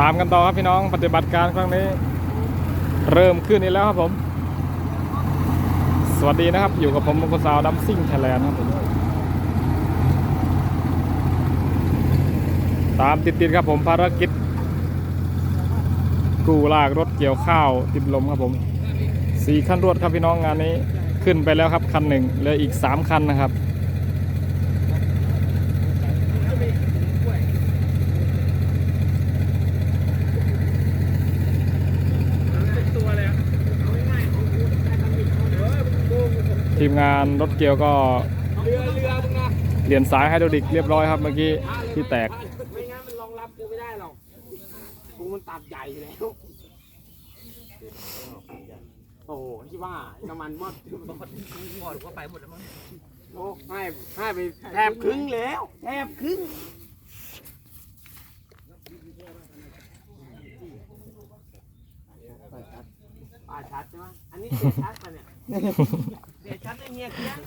ตามกันต่อครับพี่น้องปฏิบัติการครั้งนี้ เริ่มขึ้นอีกแล้วครับผม สวัสดีนะครับ อยู่กับผมมงคลสาวดัมซิ่งไทยแลนด์ครับผมตามติดๆครับผมภารกิจ กู้ลากรถเกี่ยวข้าวติดลมครับผมสี่คันรวดครับพี่น้องงานนี้ขึ้นไปแล้วครับคันหนึ่งเหลืออีกสามคันนะครับ ทีมงานรถเกี่ยวก็เรือเรือมึงนะเปลี่ยนสายไฮดรอลิกเรียบร้อยครับเมื่อกี้ที่แตก ไม่งั้นมันรองรับกูไม่ได้หรอก กูมันตัดใหญ่อยู่แล้ว โอ้โหที่ว่าน้ำมันหมดหมดก็ไปหมดแล้วมั้งโอ้ให้ให้ไปแทบครึ่งแล้วแทบครึ่งป่าชัดใช่ไหมอันนี้เสียชัดปะเนี่ยเสียชัดไอ้เงียกี้ยง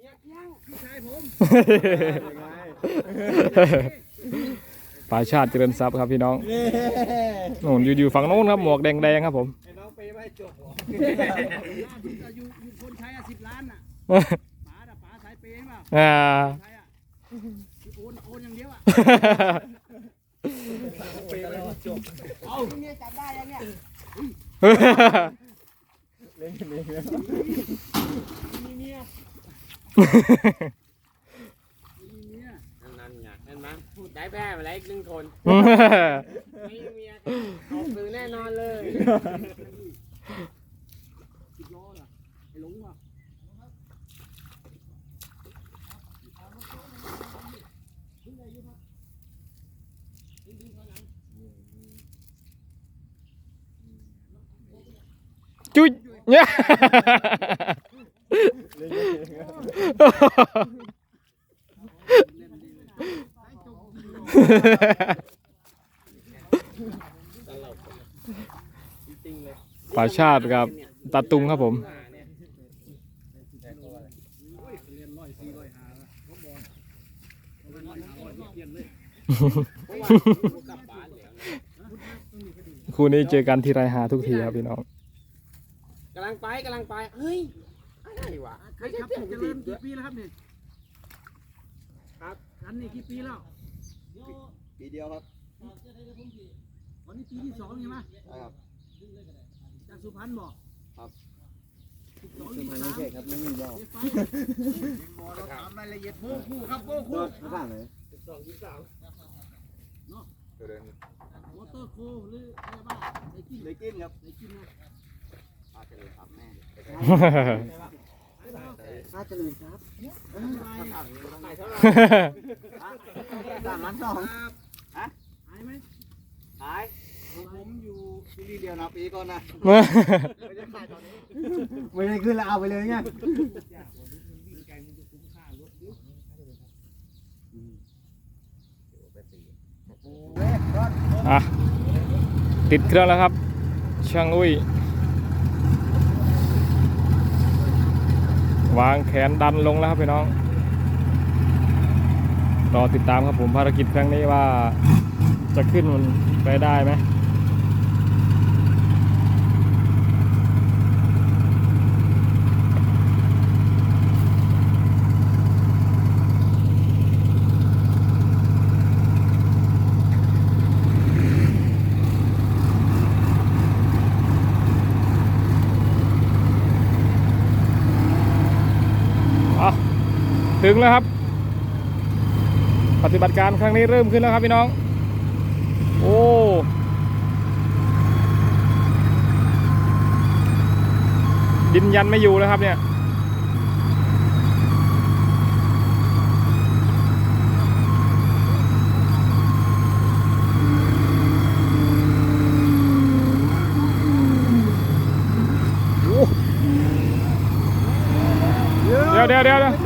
เงียกี้ยงพี่ชายผมป่าชาติเจริญทรัพย์ครับพี่น้องนู่นอยู่อยู่ฝั่งโน้นครับหมวกแดงๆครับผมน้องไปไม่จบอยู่อยู่คนใช้สิบล้านน่ะป๋าป๋าสายเปย์เปล่าอ่าใช้อะที่โอนโอนอย่างเดียวอะเอาเนี่ยจับได้ยังเนี่ย นั่นไงเห็นไหมพูดได้แพ้มาแล้วอีกหนึ่งคนมีเมียออกสื่อแน่นอนเลยสิบล้อเหรอไอ้หลงวะจุ๊ย เนี่ยจริงเลยป่าชาติกับตาตุงครับผมเรียนร้อยสี่ร้อยห้าละผมบอกเอาไปร้อยห้าร้อยเปลี่ยนเลยเพราะว่ากูกลับบ้านแล้วคู่นี้เจอกันที่ไรหาทุกทีครับพี่น้อง ลังไปกำลังไป เฮ้ยอะไรวะใครไม่ใช่ขับเสียงเจจะริดีญด้วกี่ยปีแล้วครับเนี่ยครับคันนี้กี่ปีแล้วปีเดียวครับวันนี้ปีที่สองใช่ไหมใช่ครับ จากสุพรรณบอกครับ สิบสองคือยี่มันสาไม่มใช่ครับไม่มียอดเจ๊ไฟเราถามรายละเอียดโบ้คู่ครับโบ้คู่ข้างล่างเลยสองยี่สามวอเตอร์โคหรืออะไรบ้างไอ้กินเลยกินครับไอ้กินนะ อาจจะเลยครับแม่อาจจะเลยครับขาฮ่าไหร่สามล้านสองฮะหายไหมขายผมอยู่ซีรีเดียวนะปีก่อนนะไม่ได้ขึ้นแล้วเอาไปเลยไงอะติดเครื่องแล้วครับช่างอุ้ย วางแขนดันลงแล้วครับพี่น้อง รอติดตามครับผมภารกิจครั้งนี้ว่าจะขึ้นมันไปได้ไหม อะ ถึงแล้วครับ ปฏิบัติการครั้งนี้เริ่มขึ้นแล้วครับพี่น้อง โอ้ดินยันไม่อยู่แล้วครับเนี่ย โอ้เดี๋ยวเดี๋ยวเดี๋ยวเดี๋ยว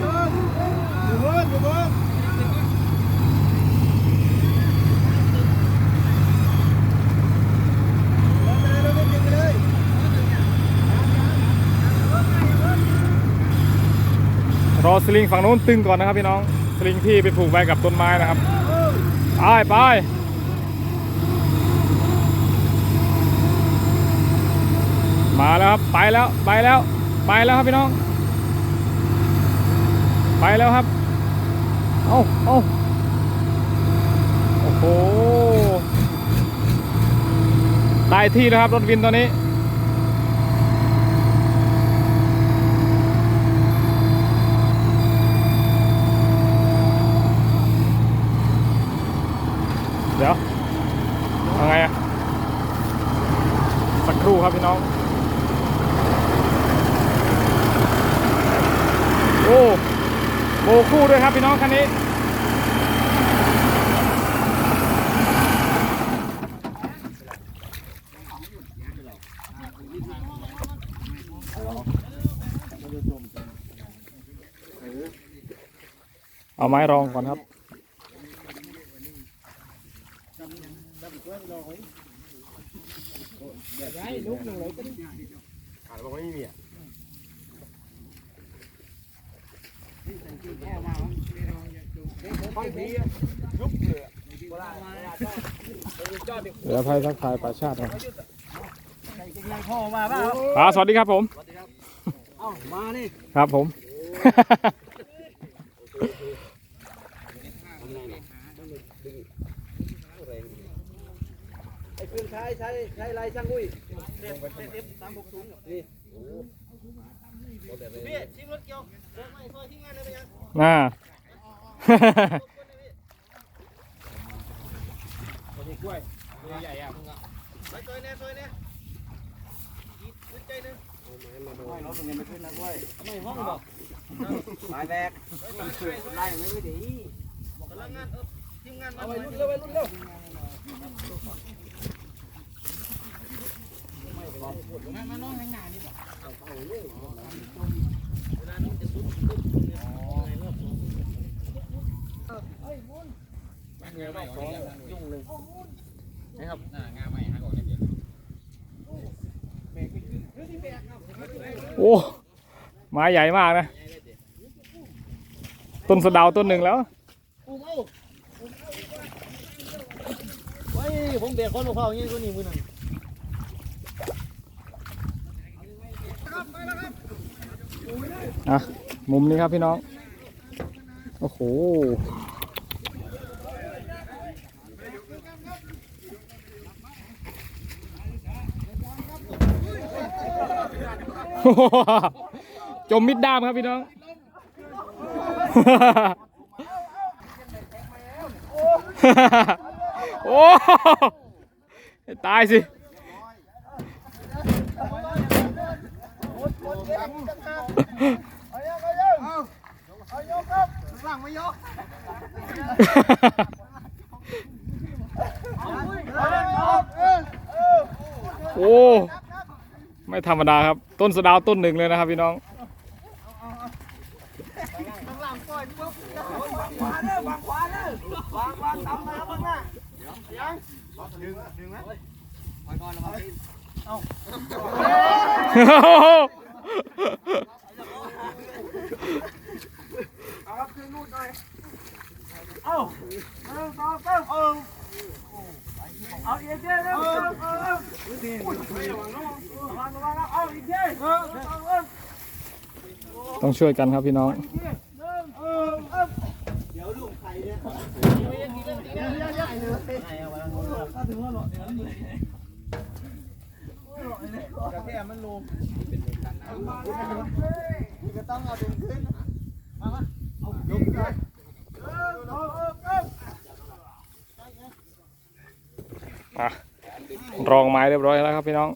รอ สลิงฝั่งนู้นตึงก่อนนะครับพี่น้อง สลิงที่ไปผูกไว้กับต้นไม้นะครับ ไปไปมาแล้วครับไปแล้วไปแล้ว ไปแล้วครับพี่น้อง ไปแล้วครับ เอาเอาโอ้โหได้ที่แล้วครับรถวินตัวนี้ดี๋ยวเอาไงอะสักครู่ครับพี่น้อง โอ้โบคู่ ด้วยครับพี่น้องคันนี้เอาไม้รองก่อนครับขาดบอกว่าไม่มีอะ เดี๋ยวพายทักทายป่าชาติครับพ่อมาเปล่าป๋าสวัสดีครับผม เอ้ามานี่ครับผม ไอ้เครื่องใช้ใช้ใช้อะไรช่างอุ้ยเด็บเด็บสามหกศูนย์นี่พี่ทิ้งรถเกี่ยวรถไม่ซอยทิ้งงา นได้ไหมยังน่าไปซอยแน่ซอยแน่ยึดใจนึงไม่รถเป็นไงไม่ขึ้นนะกล้วยไม่ห้องบอกหมายแบกไล่ไม่ไม่ดีกำลังงานเออทีมงานมาไปรุ่นเร็วไปรุ่นเร็ว โอ้ไม้ใหญ่มากนะ ต้นสะเดาวต้นหนึ่งแล้วเฮ้ยผมเบียดคนมาเฝ้าอย่างนี้ก็นี่มือนั่นอะมุมนี้ครับพี่น้อง โอ้โห จมมิดด้ามครับพี่น้อง โอ้ให้ตายสิหลังไม่ยก โอ้ ไม่ ธรรมดาครับ ต้นสะดาวต้นหนึ่งเลยนะครับพี่น้องวางขวาเอางวางตำมาแล้วมึงน่ะยังดึงดึงนะไปก่อนแล้วมาเอาครับคืนนู่นหน่อย เอาหนึ่งสอาเอา เอาอีกทีหนึ่งสอเอาอีกทีหนึ่งสอต้องช่วยกันครับพี่น้องกระแทมันลงก็ต้องเอาดึงขึ้นมามาเอายกเลย อะรองไม้เรียบร้อยแล้วครับพี่น้อง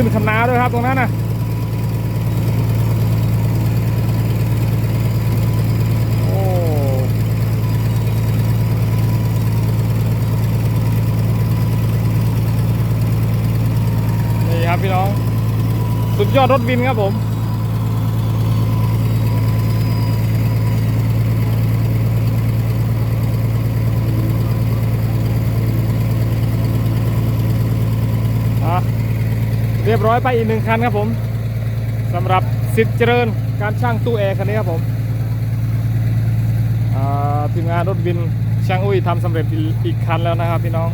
ขึ้นคำนาด้วยครับตรงนั้นนะนี่ครับพี่น้อง สุดยอดรถบินครับผม เรียบร้อยไปอีกหนึ่งคันครับผมสำหรับสิทธิ์เจริญการช่างตู้แอร์คันนี้ครับผมอ่าทีมงานรถวินช่างอุ้ยทำสำเร็จอีกคันแล้วนะครับพี่น้อง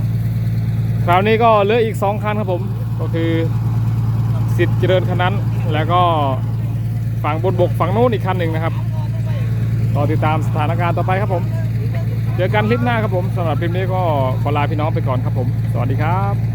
คราวนี้ก็เหลืออีก 2 คันครับผม ก็คือสิทธิ์เจริญคันนั้น แล้วก็ฝั่งบนบกฝั่งโน้นอีกคันหนึ่งนะครับรอติดตามสถานการณ์ต่อไปครับผม เจอกันคลิปหน้าครับผมสำหรับคลิปนี้ก็ขอลาพี่น้องไปก่อนครับผม สวัสดีครับ